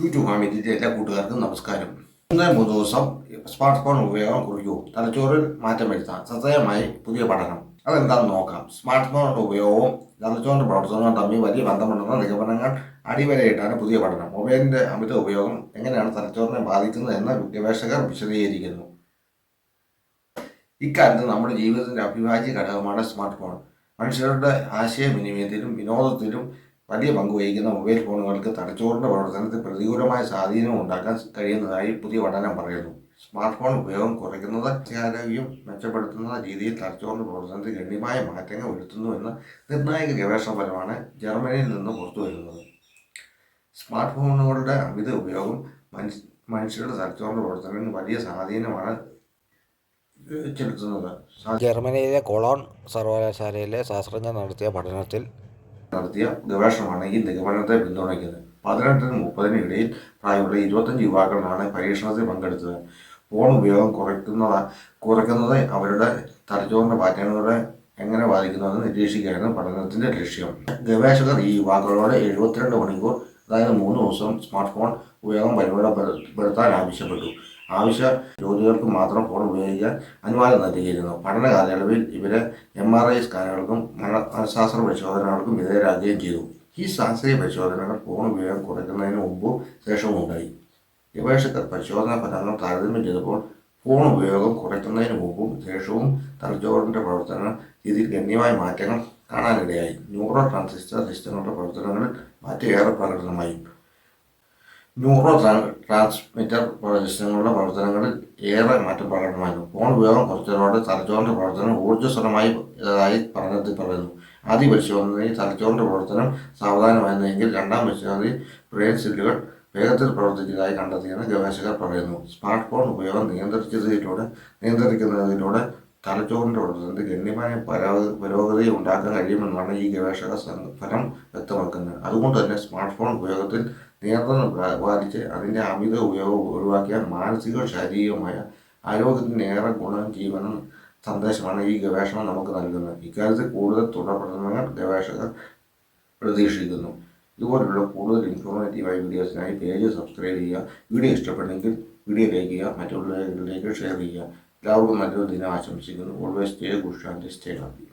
YouTube ഫാമിലിയിലെ എല്ലാ കൂട്ടുകാർക്കും നമസ്കാരം. മൂന്ന് മൂന്ന് ദിവസം സ്മാർട്ട് ഫോൺ ഉപയോഗം കുറയ്ക്കൂ. തലച്ചോറിൽ മാറ്റം വരുത്താം ശ്രദ്ധേയമായി പുതിയ പഠനം. അതെന്താണെന്ന് നോക്കാം. സ്മാർട്ട് ഫോണിന്റെ ഉപയോഗവും തലച്ചോറിന്റെ പ്രവർത്തനവും തമ്മിൽ വലിയ ബന്ധമുണ്ടെന്ന നിഗമനങ്ങൾ അടിവരയിട്ടാണ് പുതിയ പഠനം. മൊബൈലിന്റെ അമിത ഉപയോഗം എങ്ങനെയാണ് തലച്ചോറിനെ ബാധിക്കുന്നത് എന്ന് ഗവേഷകർ വിശദീകരിക്കുന്നു. ഇക്കാലത്ത് നമ്മുടെ ജീവിതത്തിന്റെ അവിഭാജ്യ ഘടകമാണ് സ്മാർട്ട് ഫോൺ മനുഷ്യരുടെ ആശയവിനിമയത്തിലും വിനോദത്തിലും വലിയ പങ്ക് വഹിക്കുന്ന മൊബൈൽ ഫോണുകൾക്ക് തലച്ചോറിന്റെ പ്രവർത്തനത്തിൽ പ്രതികൂലമായ സ്വാധീനം ഉണ്ടാക്കാൻ കഴിയുന്നതായി പുതിയ പഠനം പറയുന്നു. സ്മാർട്ട് ഫോൺ ഉപയോഗം കുറയ്ക്കുന്നത് ആരോഗ്യം മെച്ചപ്പെടുത്തുന്ന രീതിയിൽ തലച്ചോറിന്റെ പ്രവർത്തനത്തിൽ ഗണ്യമായ മാറ്റങ്ങൾ വരുത്തുന്നുവെന്ന് നിർണായക ഗവേഷണ ഫലമാണ് ജർമ്മനിയിൽ നിന്ന് പുറത്തുവരുന്നത് സ്മാർട്ട് ഫോണുകളുടെ അമിത ഉപയോഗം മനുഷ്യ മനുഷ്യരുടെ തലച്ചോറിന്റെ പ്രവർത്തനത്തിന് വലിയ സ്വാധീനമാണ് ചെലുത്തുന്നത്. ജർമ്മനിയിലെ കൊളോൺ സർവകലാശാലയിലെ ശാസ്ത്രജ്ഞർ നടത്തിയ പഠനത്തിൽ നടത്തിയ ഗവേഷണമാണ് ഈ നിഗമനത്തെ പിന്തുണയ്ക്കുന്നത്. പതിനെട്ടിനും മുപ്പതിനും ഇടയിൽ പ്രായമുള്ള ഇരുപത്തഞ്ച് യുവാക്കളാണ് പരീക്ഷണത്തിൽ പങ്കെടുത്തത്. ഫോൺ ഉപയോഗം കുറയ്ക്കുന്നത് കുറയ്ക്കുന്നത് അവരുടെ തലച്ചോറിന്റെ പാറ്റേണുകളെ എങ്ങനെ ബാധിക്കുന്നുവെന്ന് നിരീക്ഷിക്കുകയാണ് പഠനത്തിന്റെ ലക്ഷ്യം. ഗവേഷകർ ഈ യുവാക്കളോട് എഴുപത്തിരണ്ട് മണിക്കൂർ അതായത് മൂന്ന് ദിവസം സ്മാർട്ട് ഫോൺ ഉപയോഗം പരിമിതപ്പെടുത്താൻ ആവശ്യപ്പെട്ടു. ആവശ്യ ജോലികൾക്ക് മാത്രം ഫോൺ ഉപയോഗിക്കാൻ അനുവാദം നൽകിയിരുന്നു. പഠന കാലയളവിൽ ഇവരെ എം ആർ ഐ സ്കാനുകൾക്കും മന- മനഃശാസ്ത്ര പരിശോധനകൾക്കും വിധേയരാകുകയും ചെയ്തു. ഈ ശാസ്ത്രീയ പരിശോധനകൾ ഫോൺ ഉപയോഗം കുറയ്ക്കുന്നതിന് മുമ്പും ശേഷവും ഉണ്ടായി. ഗവേഷകർ പരിശോധനാ ഫലങ്ങൾ താരതമ്യം ചെയ്തപ്പോൾ ഫോൺ ഉപയോഗം കുറയ്ക്കുന്നതിന് മുമ്പും ശേഷവും തലച്ചോറിന്റെ പ്രവർത്തന രീതിയിൽ ഗണ്യമായ മാറ്റങ്ങൾ കാണാനിടയായി. ന്യൂറോ ട്രാൻസിസ്റ്റർ സിസ്റ്റങ്ങളുടെ പ്രവർത്തനങ്ങളിൽ മാറ്റം ഏറെ പ്രകടനമായി. ന്യൂറോ ട്രാൻസ്മിറ്റർ സിസ്റ്റങ്ങളുടെ പ്രവർത്തനങ്ങളിൽ ഏറെ മാറ്റം പ്രകടമായിരുന്നു ഫോൺ ഉപയോഗം കുറച്ചതോടെ തലച്ചോറിന്റെ പ്രവർത്തനം ഊർജസ്വലമായി ഇതായി പഠനത്തിൽ പറയുന്നു. ആദ്യ പരിശോധനയിൽ തലച്ചോറിന്റെ പ്രവർത്തനം സാവധാനമായിരുന്നെങ്കിൽ രണ്ടാം പരിശോധനയിൽ ബ്രെയിൻ സെല്ലുകൾ വേഗത്തിൽ പ്രവർത്തിച്ചതായി കണ്ടെത്തിയെന്ന് ഗവേഷകർ പറയുന്നു. സ്മാർട്ട് ഫോൺ ഉപയോഗം നിയന്ത്രിച്ചതിലൂടെ നിയന്ത്രിക്കുന്നതിലൂടെ തലച്ചോറിന്റെ പ്രവർത്തനത്തിൽ ഗണ്യമായ പരോ- പുരോഗതി ഉണ്ടാക്കാൻ കഴിയുമെന്നാണ് ഈ ഗവേഷക ഫലം വ്യക്തമാക്കുന്നത്. അതുകൊണ്ട് തന്നെ സ്മാർട്ട് ഫോൺ ഉപയോഗത്തിൽ നിയന്ത്രണം പാലിച്ച് അതിന്റെ അമിത ഉപയോഗം ഒഴിവാക്കിയാൽ മാനസിക ശാരീരികമായ ആരോഗ്യത്തിന് ഏറെ ഗുണം ചെയ്യുമെന്ന സന്ദേശമാണ് ഈ ഗവേഷണം നമുക്ക് നൽകുന്നത്. ഇക്കാര്യത്തിൽ കൂടുതൽ തുടർ പഠനങ്ങൾ ഗവേഷകർ പ്രതീക്ഷിക്കുന്നു. ഇതുപോലുള്ള കൂടുതൽ ഇൻഫോർമേറ്റീവായ വീഡിയോസിനായി പേജ് സബ്സ്ക്രൈബ് ചെയ്യുക വീഡിയോ ഇഷ്ടപ്പെട്ടെങ്കിൽ വീഡിയോ ലൈക്ക് ചെയ്യുക മറ്റുള്ളവരിലേക്ക് ഷെയർ ചെയ്യുക. എല്ലാവർക്കും നല്ലൊരു ദിനം ആശംസിക്കുന്നു. Always stay good and stay happy